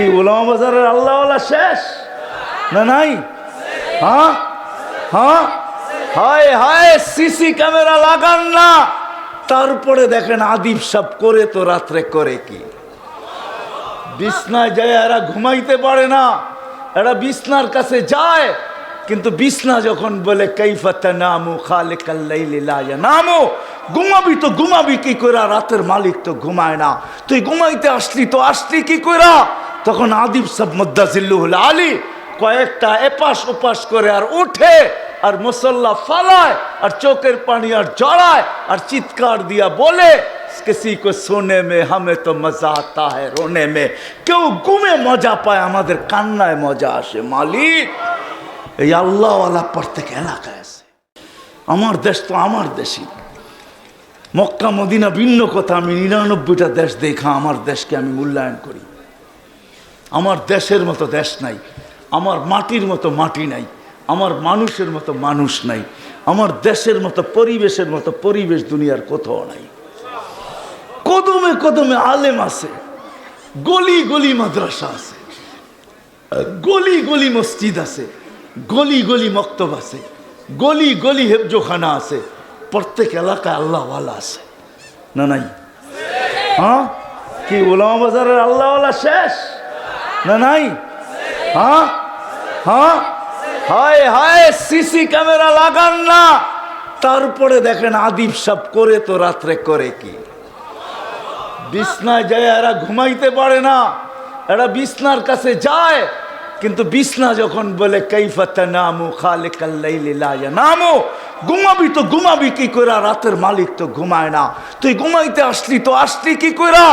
কি ওলামা বাজারের আল্লাহওয়ালা শেষ? না নাই? হ্যাঁ? হ্যাঁ? হায় হায়, সিসি ক্যামেরা লাগান না। তারপরে দেখেন আদিব সাপ করে তো রাত্রে করে কি? বিছনায় যায় এরা ঘুমাইতে পারে না। এরা বিছনার কাছে যায়, কিন্তু বিছনা যখন বলে কৈফাতা নামু খালে লায়া নামো ঘুমাবি তো ঘুমাবি কি কইরা? রাতের মালিক তো ঘুমায় না। তুই ঘুমাইতে আসলি তো আসলি কি কইরা? তখন আদিব সব মুদাজিল্লুহুল আলী কয়েকটা এপাশ ওপাশ করে আর উঠে আর মুসল্লা ফালায় আর চোখের পানি আর জড়ায় আর চিৎকার দিয়া বলে किसी को सोने में हमें तो मजा आता है रोने में কেউ ঘুমে মজা পায় আমাদের কান্নায় মজা আসে মালিক এই আল্লাহওয়ালা প্রত্যেক এলাকায় আছে আমার দেশ তো আমার দেশই মক্কা মদিনা ভিন্ন কথা আমি নিরানব্বইটা দেশ দেখা আমার দেশকে আমি মূল্যায়ন করি আমার দেশের মতো দেশ নাই, আমার মাটির মতো মাটি নাই, আমার মানুষের মতো মানুষ নাই, আমার দেশের মতো পরিবেশের মতো পরিবেশ দুনিয়ার কোথাও নাই। কদমে কদমে আলেম আছে, গলি গলি মাদ্রাসা আছে, গলি গলি মসজিদ আছে, গলি গলি মক্তব আছে, গলি গলি হেফজোখানা আছে, প্রত্যেক এলাকায় আল্লাহওয়ালা আছে। না নাই? হ্যাঁ? কি ওলামা বাজারের আল্লাহওয়ালা শেষ? না, নাই? হ্যাঁ? হ্যাঁ? হায় হায়, সিসি ক্যামেরা লাগান না। তারপরে দেখেন আদিব সাপ করে তো রাত্রে করে কি? বিছনায় যায় এরা ঘুমাইতে পারে না। এরা বিছনার কাছে যায়, কিন্তু বিছনা যখন বলে কৈফাতা নামু খালে কাল্লাইলি লায়া নামো ঘুমাবি তো ঘুমাবি কি কইরা, রাতের মালিক তো ঘুমায় না। তুই ঘুমাইতে আসলি তো আসলি কি কইরা?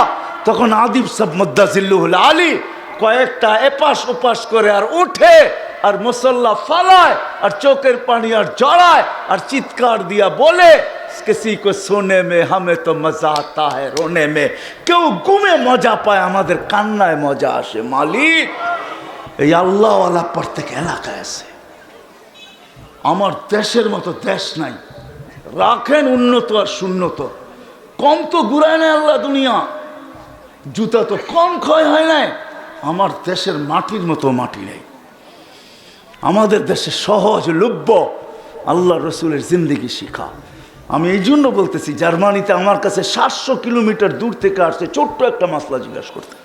তখন আদিব সব মুদাজিল্লুহুল আলী কয়েকটা এপাশ ওপাশ করে আর উঠে আর মুসল্লা ফালায় আর চোখের পানি আর জড়ায় আর চিৎকার দিয়া বলে, কিসি কো শোনে মে, হামে তো মজা আতা হ্যাঁ রোনে মে। কেউ গুমে মজা পায়, আমাদের কান্নায় মজা আসে। মালিক, এই আল্লাহওয়ালা প্রত্যেক এলাকায় আছে। আমার দেশের মতো দেশ নাই। রাখেন উন্নত আর শূন্যত কম তো ঘুরায় না আল্লাহ দুনিয়া। জুতা তো কম ক্ষয় হয় নাই। আমার দেশের মাটির মতো মাটি নেই। আমাদের দেশে সহজ, লভ্য আল্লাহ রসুলের জিন্দিগি শিখা। আমি এই জন্য বলতেছি, জার্মানিতে আমার কাছে সাতশো কিলোমিটার দূর থেকে আসছে ছোট্ট একটা মাসলা জিজ্ঞাসা করতে।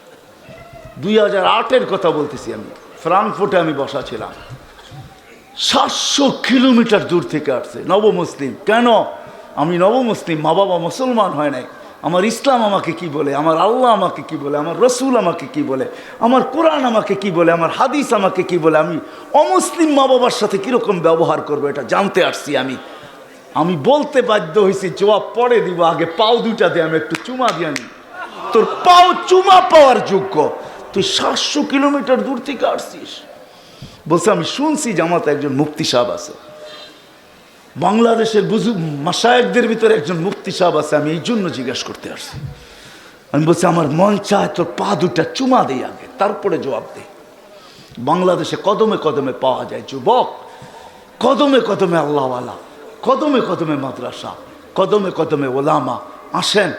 দুই হাজার আটের কথা বলতেছি আমি। ফ্রাঙ্কফুর্টে আমি বসা ছিলাম। সাতশো কিলোমিটার দূর থেকে আসছে। নবমুসলিম। কেন? আমি নবমুসলিম, মা বাবা মুসলমান হয় নাই। আমার ইসলাম আমাকে কি বলে? আমার আল্লাহ আমাকে কি বলে? আমার রসুল আমাকে কি বলে? আমার কোরআন আমাকে কি বলে? আমার হাদিস আমাকে কি বলে? আমি অমুসলিম মা বাবার সাথে কীরকম ব্যবহার করব এটা জানতে আসছি আমি। আমি বলতে বাধ্য হয়েছি, জবাব পরে দিব, আগে পাও দুটা দিয়ে আমি একটু চুমা দিয়ে আনি। তোর পাও চুমা পাওয়ার যোগ্য। তুই সাতশো কিলোমিটার দূর থেকে আসছিস। বলছে, আমি শুনছি জামাতে একজন মুফতি সাহেব আছে। বাংলাদেশের বুঝু মাসায়কদের ভিতরে একজন মুফতি সাহেব আছে, আমি এই জন্য জিজ্ঞাসা করতে আসছি। আমি বলছি, আমার মন চায় তোর পা দুটা চুমা দিই আগে, তারপরে জবাব দে। বাংলাদেশে কদমে কদমে পাওয়া যায়, যুবক। কদমে কদমে আল্লাহওয়ালা, কদমে কদমে মাদ্রাসা, কদমে কদমে ওলামা, আসেন,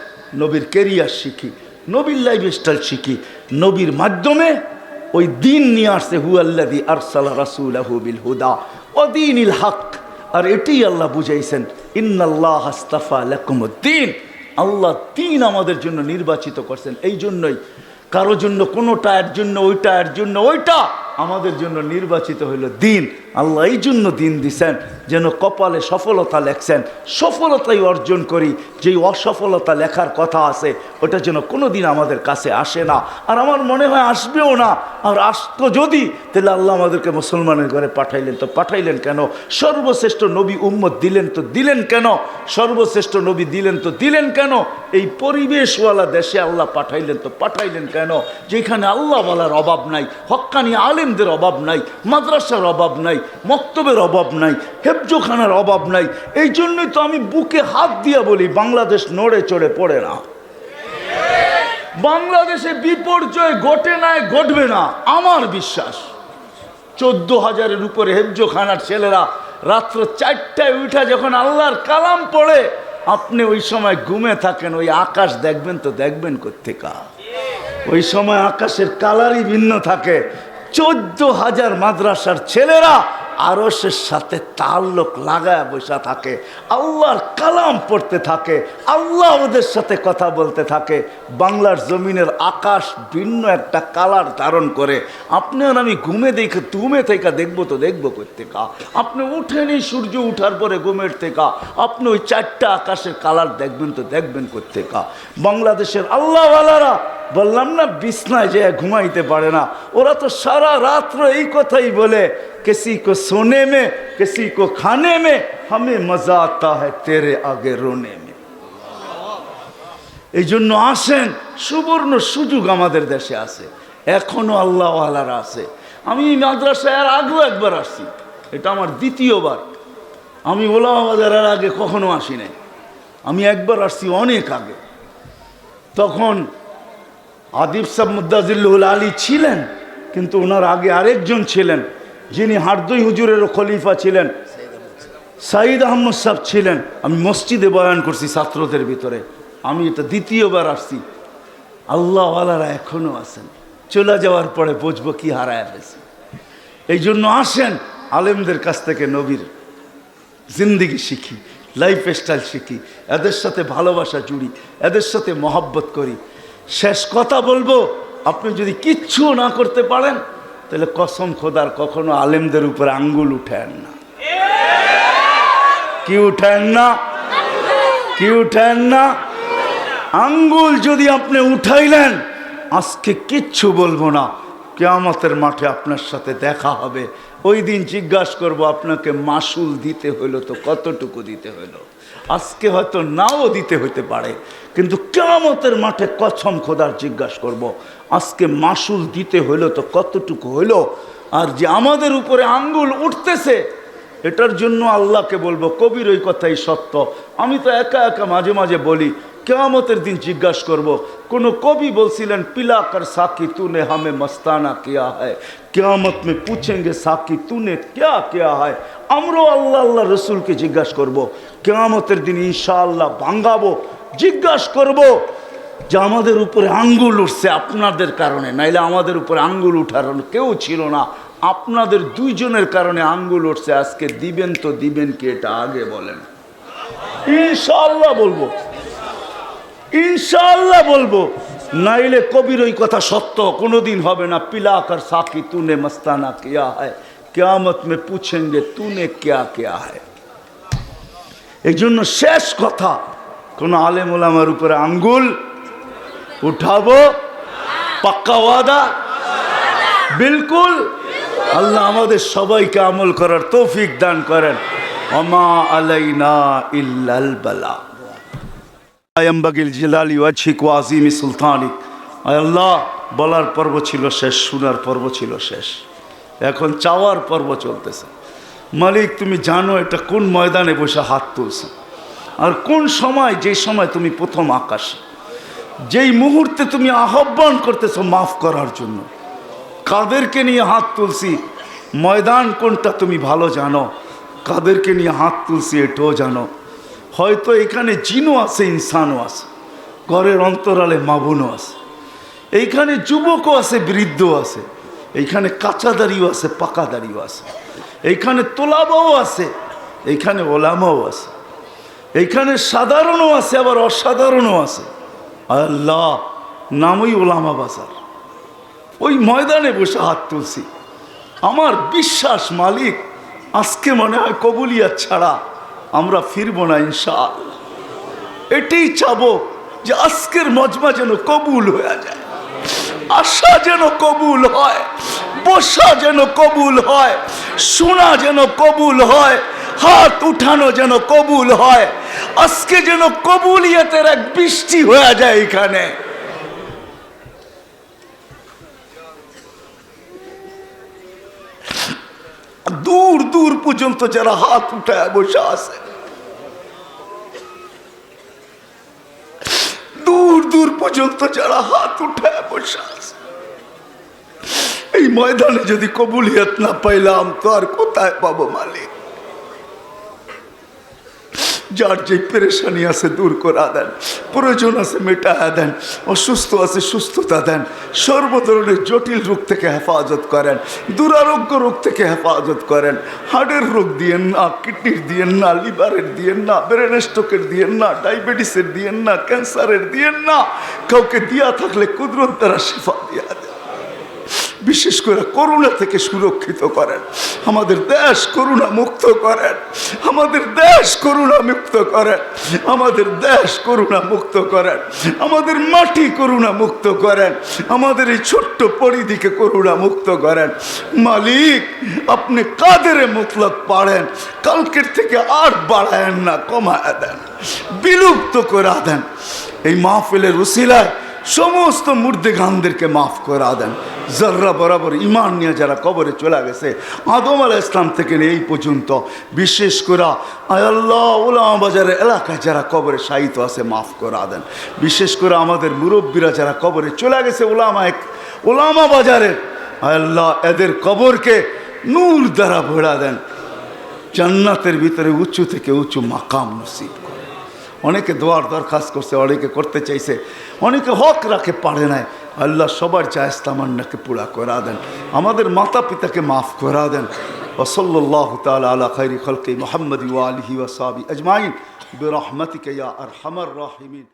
নবীর কেরিয়ার শিখি, নবীর লাইফ স্টাইল শিখি, নবীর মাধ্যমে ওই দিন নিয়ে আসছে হু আল্লাদি আরসালা রাসুল বিল হুদা ও দিন ইল হক আর এটি আল্লাহ বুঝাইছেন, ইন্নাল্লাহ হাস্তাফা লাকুমুদ্দিন। আল্লাহ তিন আমাদের জন্য নির্বাচিত করছেন। এই জন্যই কারও জন্য কোনোটা এর জন্য ওইটা এর জন্য, ওইটা। আমাদের জন্য নির্বাচিত হইল দিন। আল্লাহ এই জন্য দিন দিছেন, যেন কপালে সফলতা লেখছেন। সফলতাই অর্জন করি, যেই অসফলতা লেখার কথা আছে, ওটা যেন কোনো দিন আমাদের কাছে আসে না। আর আমার মনে হয় আসবেও না। আর আসতো যদি, তাহলে আল্লাহ আমাদেরকে মুসলমানের ঘরে পাঠাইলেন। তো পাঠাইলেন কেন? সর্বশ্রেষ্ঠ নবী উম্মত দিলেন তো দিলেন কেন? সর্বশ্রেষ্ঠ নবী দিলেন তো দিলেন কেন? এই পরিবেশওয়ালা দেশে আল্লাহ পাঠাইলেন তো পাঠাইলেন কেন? যেখানে আল্লাহ বলার অভাব নাই। হক্কানি আলেমদের অভাব নাই, মাদ্রাসার অভাব নাই, মক্তবের অভাব নাই, হেফজোখানার অভাব নাই। এই জন্যই তো আমি বুকে হাত দিয়া বলি, বাংলাদেশ নড়ে চড়ে পড়ে না। বাংলাদেশে বিপর্যয় ঘটে নাই, ঘটবে না, আমার বিশ্বাস। চোদ্দ হাজারের উপরে হেফজোখানার ছেলেরা রাত্র চারটায় উঠা যখন আল্লাহর কালাম পড়ে, আপনি ওই সময় ঘুমে থাকেন, ওই আকাশ দেখবেন তো দেখবেন কোথেকা ওই সময় আকাশের কালারই ভিন্ন থাকে চোদ্দ হাজার মাদ্রাসার ছেলেরা আরসের সাথে তাল্লুক লাগায় বসা থাকে। আল্লাহর কালাম পড়তে থাকে। আল্লাহ ওদের সাথে কথা বলতে থাকে। বাংলার জমিনের আকাশ ভিন্ন একটা কালার ধারণ করে। আপনি আর আমি ঘুমে দেখে ঘুমে থেকে দেখব তো দেখব কোথেকা আপনি উঠেনি সূর্য উঠার পরে ঘুমের থেকে। আপনি ওই চারটা আকাশের কালার দেখবেন তো দেখবেন কোথেকা বাংলাদেশের আল্লাহওয়ালারা বললাম না, বিছনায় যে ঘুমাইতে পারে না। ওরা তো সারা রাত্র এই কথাই বলে, কেসি কো সোনে মে, কেসি কো খানে মে, হামে মজা আতা হ্যাঁ তেরে আগে রোনে মে। এই জন্য আসেন, সুবর্ণ সুযোগ আমাদের দেশে আছে। আল্লাহ আল্লাহওয়ালারা আছে। আমি মাদ্রাসায় আর আগেও একবার আসছি। এটা আমার দ্বিতীয়বার। আমি ওলাহাবাজারের আগে কখনো আসি নাই। আমি একবার আসছি অনেক আগে। তখন আদিব সাহ মুদাজিল্লুল আলী ছিলেন, কিন্তু ওনার আগে আরেকজন ছিলেন, যিনি হারদই হুজুরের খলিফা ছিলেন। সাইদ আহমদ সাহ ছিলেন। আমি মসজিদে বয়ান করছি ছাত্রদের ভিতরে। আমি এটা দ্বিতীয়বার আসছি। আল্লাহওয়ালারা এখনও আছেন। চলে যাওয়ার পরে বুঝব কি হারায় ফেলছে। এই জন্য আসেন, আলেমদের কাছ থেকে নবীর জিন্দিগি শিখি লাইফ স্টাইল শিখি, এদের সাথে ভালোবাসা জুড়ি, এদের সাথে মহব্বত করি। শেষ কথা বলব, আপনি যদি কিচ্ছু না করতে পারেন, তাহলে কসম খোদার কখনো আলেমদের উপরে আঙ্গুল উঠেন না। কি উঠেন না? কি উঠেন না? আঙ্গুল যদি আপনি উঠাইলেন, আজকে কিচ্ছু বলব না। কেয়ামতের মাঠে আপনার সাথে দেখা হবে। ওই দিন জিজ্ঞাসা করব, আপনাকে মাসুল দিতে হইল তো কতটুকু দিতে হইল? আজকে হয়তো নাও দিতে হইতে পারে, কিন্তু কেমতের মাঠে কছম খোদার জিজ্ঞাসা করব। আজকে মাসুল দিতে হইল তো কতটুকু হইল আর যে আমাদের উপরে আঙ্গুল উঠতেছে, এটার জন্য আল্লাহকে বলব, কবির ওই কথাই সত্য আমি তো একা একা মাঝে মাঝে বলি কেয়ামতের দিন জিজ্ঞাসা করব। কোনো কবি বলছিলেন, পিলা কর সাকি তুনে হামে মস্তানা কিয়া হয় কেয়ামত মে পুছেঙ্গে সাকি তুনে কিয়া কিয়া হয় আমরও আল্লাহ আল্লাহ রসুলকে জিজ্ঞাসা করব। কেয়ামতের দিন ইনশাআল্লাহ ভাঙ্গাবো জিজ্ঞাসা করব। যে আমাদের উপরে আঙ্গুল উঠছে আপনাদের কারণে, নাইলে আমাদের উপরে আঙ্গুল উঠার কেউ ছিল না আপনাদের দুইজনের কারণে আঙ্গুল উঠছে, আজকে দিবেন তো দিবেন কি এটা আগে বলেন ইনশাল্লাহ বলব ইনশাল্লাহ বলব। নাইলে কবির ওই কথা সত্য, কোনোদিন হবে না। পিলা কর সাকি, তুনে মস্তানা কিয়া হয়? কেয়ামত মে পুছেঙ্গে, তুনে কেয়া কেয়া হয়? এই জন্য শেষ কথা, কোনো আলে ওলামার উপরে আঙ্গুল উঠাবো। পাক্কা ওয়াদা? বিলকুল? আল্লাহ আমাদের সবাইকে আমল করার তৌফিক দান করেন। অমা আলাইনা ইল্লাল বালা। আয়াম্বাগিল জিলালি ওয়াজিক ওয়াজিম সুলতানিক আল্লাহ, বলার পর্ব ছিল শেষ, শোনার পর্ব ছিল শেষ। এখন চাওয়ার পর্ব চলতেছে। মালিক, তুমি জানো এটা কোন ময়দানে বসে হাত তুলছে। আর কোন সময় যে সময় তুমি প্রথম আকাশে। যেই মুহূর্তে তুমি আহ্বান করতেছ মাফ করার জন্য। কাদেরকে নিয়ে হাত তুলছি? ময়দান কোনটা তুমি ভালো জানো? কাদেরকে নিয়ে হাত তুলছি এটাও জানো। হয়তো এখানে জিনও আছে, ইনসানও আছে। ঘরের অন্তরালে মাবুনও আছে। এইখানে যুবকও আছে, বৃদ্ধও আছে। এইখানে কাঁচা কাঁচাদারিও আছে পাকা পাকাদারিও আছে। এইখানে তোলাবাও আছে, এইখানে ওলামাও আছে। এইখানে সাধারণও আছে, আবার অসাধারণও আছে। আল্লাহ, নামই ওলামা বাজার। ওই ময়দানে বসে হাত তুলছি। আমার বিশ্বাস মালিক, আজকে মনে হয় কবুলিয়াত ছাড়া আমরা ফিরব না ইনশাল এটাই চাবো যে আজকের মজমা যেন কবুল হয়ে যায়। আশা যেন কবুল হয়, বসা যেন কবুল হয়, শোনা যেন কবুল হয়, হাত উঠানো যেন কবুল হয়, আজকে যেন কবুলিয়তের এক বৃষ্টি হয়ে যায় এখানে। দূর দূর পর্যন্ত যারা হাত উঠায় বসে আছে দূর পর্যন্ত যারা হাত উঠায় বসে আছে। এই ময়দানে যদি কবুলিয়ত না পাইলাম, তো আর কোথায় পাবো মালিক? যার যে পেরেশানি আছে দূর করা দেন, প্রয়োজন আছে মেটায়া দেন, অসুস্থ আছে সুস্থতা দেন সর্ব ধরনের জটিল রোগ থেকে হেফাজত করেন, দুরারোগ্য রোগ থেকে হেফাজত করেন হার্টের রোগ দিয়েন না, কিডনির দিয়েন না, লিভারের দিয়েন না, ব্রেন স্ট্রোকের দিয়েন না, ডায়াবেটিসের দিয়েন না, ক্যান্সারের দিয়েন না, কাউকে দিয়া থাকলে কুদরত দ্বারা শেফা দিয়া বিশেষ করে করোনা থেকে সুরক্ষিত করেন। আমাদের দেশ করোনা মুক্ত করেন। আমাদের দেশ করোনা মুক্ত করেন। আমাদের দেশ করোনা মুক্ত করেন। আমাদের মাটি করোনা মুক্ত করেন। আমাদের এই ছোট্ট পরিধিকে করোনা মুক্ত করেন। মালিক, আপনি কাদেরে মতলব পারেন কালকের থেকে আর বাড়ায়েন না, কমায় দেন। বিলুপ্ত করে দেন। এই মাহফিলের উসিলায় সমস্ত মুর্দে গানদেরকে মাফ করা দেন। জর্রা বরাবর ইমান নিয়ে যারা কবরে চলে গেছে, আদম আলা ইসলাম থেকে এই পর্যন্ত। বিশেষ করে আয়াল্লাহ ওলামা বাজারের এলাকায় যারা কবরে সাহিত্য আছে, মাফ করা দেন। বিশেষ করে আমাদের মুরব্বীরা যারা কবরে চলে গেছে ওলামা এক ওলামা বাজারের, আল্লাহ এদের কবরকে নূর দ্বারা ভরা দেন। জান্নাতের ভিতরে উঁচু থেকে উঁচু মাকাম নসিব করে অনেকে দোয়ার দরখাস্ত করছে, অনেকে করতে চাইছে, অনেকে হক রাখে, পারে নাই। আল্লাহ সবার জায়জ তামান্নাকে পুরা করা দেন। আমাদের মাতা পিতাকে মাফ করা দেন। ওসল্লাহ তাল আলা খৈরি খলকে মোহাম্মদ আলহি ওসাবি আজমাইন। ইয়া আর হামর রাহিমিন।